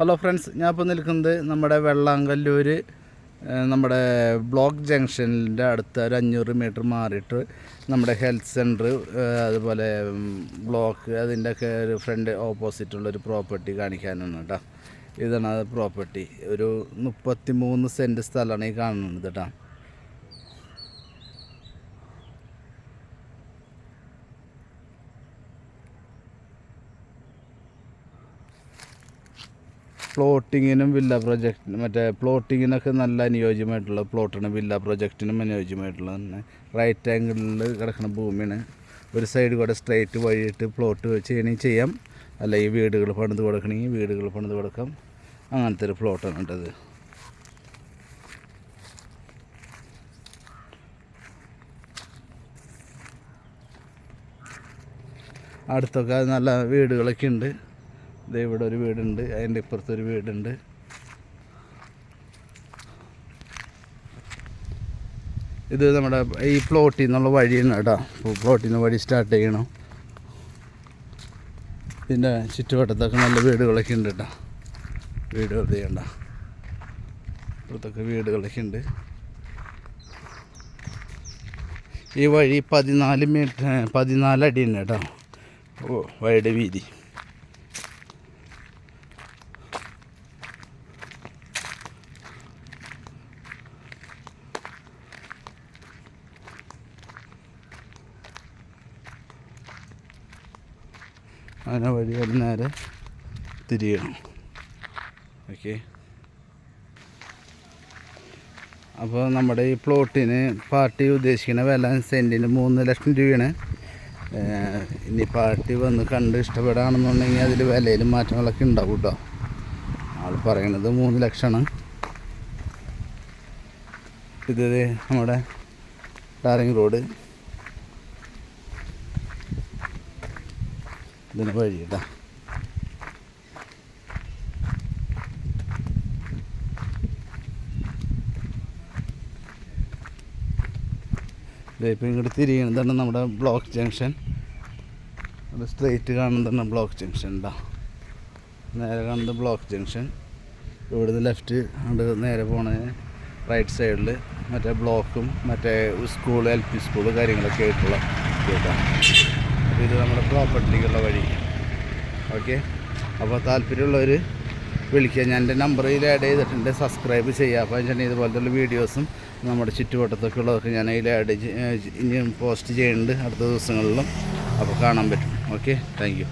Hello friends ഞാൻ ഇപ്പോൾ നിൽക്കുന്നത് നമ്മുടെ വെള്ളാങ്കല്ലൂർ നമ്മുടെ ബ്ലോക്ക് ജംഗ്ഷനിന്റെ അടുത്ത് ഒരു അഞ്ഞൂറ് മീറ്റർ മാറിയിട്ട് നമ്മുടെ ഹെൽത്ത് സെന്റർ അതുപോലെ ബ്ലോക്ക് അതിന്റെയൊക്കെ ഒരു ഫ്രണ്ട് ഓപ്പോസിറ്റുള്ളൊരു പ്രോപ്പർട്ടി കാണിക്കാനാണ് കേട്ടോ. ഇതാണ് അത് പ്രോപ്പർട്ടി. ഒരു മുപ്പത്തി മൂന്ന് സെന്റ് സ്ഥലമാണ് ഈ കാണുന്നത് കേട്ടോ. പ്ലോട്ടിങ്ങിനും വില്ല പ്രൊജക്റ്റിനും മറ്റേ പ്ലോട്ടിങ്ങിനൊക്കെ നല്ല അനുയോജ്യമായിട്ടുള്ള പ്ലോട്ടിന് വില്ല പ്രൊജക്റ്റിനും അനുയോജ്യമായിട്ടുള്ള തന്നെ റൈറ്റ് ആംഗിളിൽ കിടക്കുന്ന ഭൂമിയാണ്. ഒരു സൈഡ് കൂടെ സ്ട്രൈറ്റ് വഴിയിട്ട് പ്ലോട്ട് ചെയ്യണമെങ്കിൽ ചെയ്യാം. അല്ല ഈ വീടുകൾ പണിത് കൊടുക്കണമെങ്കിൽ വീടുകൾ പണിത് കൊടുക്കാം. അങ്ങനത്തെ ഒരു പ്ലോട്ടാണ് കേട്ടത്. അടുത്തൊക്കെ നല്ല വീടുകളൊക്കെ ഉണ്ട്. ദേ ഇവിടെ ഒരു വീടുണ്ട് അതിന്റെ ഇപ്പുറത്തൊരു വീടുണ്ട്. ഇത് നമ്മുടെ ഈ പ്ലോട്ടിൽ നിന്നുള്ള വഴിയാണ് കേട്ടോ. പ്ലോട്ടിൽ നിന്ന് വഴി സ്റ്റാർട്ട് ചെയ്യണം. പിന്നെ ചുറ്റുവട്ടത്തൊക്കെ നല്ല വീടുകളൊക്കെ ഉണ്ട് കേട്ടോ. വീടുകൾ ചെയ്യണ്ട ഇപ്പുറത്തൊക്കെ വീടുകളൊക്കെ ഉണ്ട്. ഈ വഴി പതിനാല് മീറ്റർ പതിനാല് അടി ഉണ്ട് കേട്ടോ വഴിയുടെ വീതി. അങ്ങനെ വഴി അത് നേരെ തിരിയണം. ഓക്കെ അപ്പോൾ നമ്മുടെ ഈ പ്ലോട്ടിന് പാർട്ടി ഉദ്ദേശിക്കുന്ന വില സെന്റിന് മൂന്ന് ലക്ഷം രൂപയാണ്. ഇനി പാർട്ടി വന്ന് കണ്ട് ഇഷ്ടപ്പെടുകയാണെന്നുണ്ടെങ്കിൽ അതിൽ വിലയിൽ മാറ്റങ്ങളൊക്കെ ഉണ്ടാവും കേട്ടോ. ആൾ പറയണത് മൂന്ന് ലക്ഷമാണ്. ഇത് നമ്മുടെ ടാറിങ് റോഡ്. ഇതിന് വഴി കേട്ടോ ഇപ്പം ഇങ്ങോട്ട് തിരിയണതാണ് നമ്മുടെ ബ്ലോക്ക് ജംഗ്ഷൻ. അത് സ്ട്രെയിറ്റ് കാണുന്നതാണ് ബ്ലോക്ക് ജംഗ്ഷൻ ഉണ്ടാ നേരെ കാണുന്നത് ബ്ലോക്ക് ജംഗ്ഷൻ. ഇവിടുന്ന് ലെഫ്റ്റ് അങ്ങോട്ട് നേരെ പോണതിന് റൈറ്റ് സൈഡിൽ മറ്റേ ബ്ലോക്കും മറ്റേ സ്കൂൾ എൽ പി സ്കൂൾ കാര്യങ്ങളൊക്കെ ആയിട്ടുള്ള കേട്ടോ അപ്പോൾ ഇത് നമ്മുടെ പ്രോപ്പർട്ടിക്കുള്ള വഴി. ഓക്കെ? അപ്പോൾ താല്പര്യമുള്ളവർ വിളിക്കുക. ഞാൻ എന്റെ നമ്പർ ഇതിൽ ആഡ് ചെയ്തിട്ടുണ്ട്. സബ്സ്ക്രൈബ് ചെയ്യുക. അപ്പോൾ ഞാൻ ഇതുപോലത്തെ വീഡിയോസും നമ്മുടെ ചുറ്റുവട്ടത്തൊക്കെ ഉള്ളതൊക്കെ ഞാൻ അതിൽ ആഡ് പോസ്റ്റ് ചെയ്യുന്നുണ്ട് അടുത്ത ദിവസങ്ങളിലും. അപ്പോൾ കാണാൻ പറ്റും. ഓക്കെ? താങ്ക്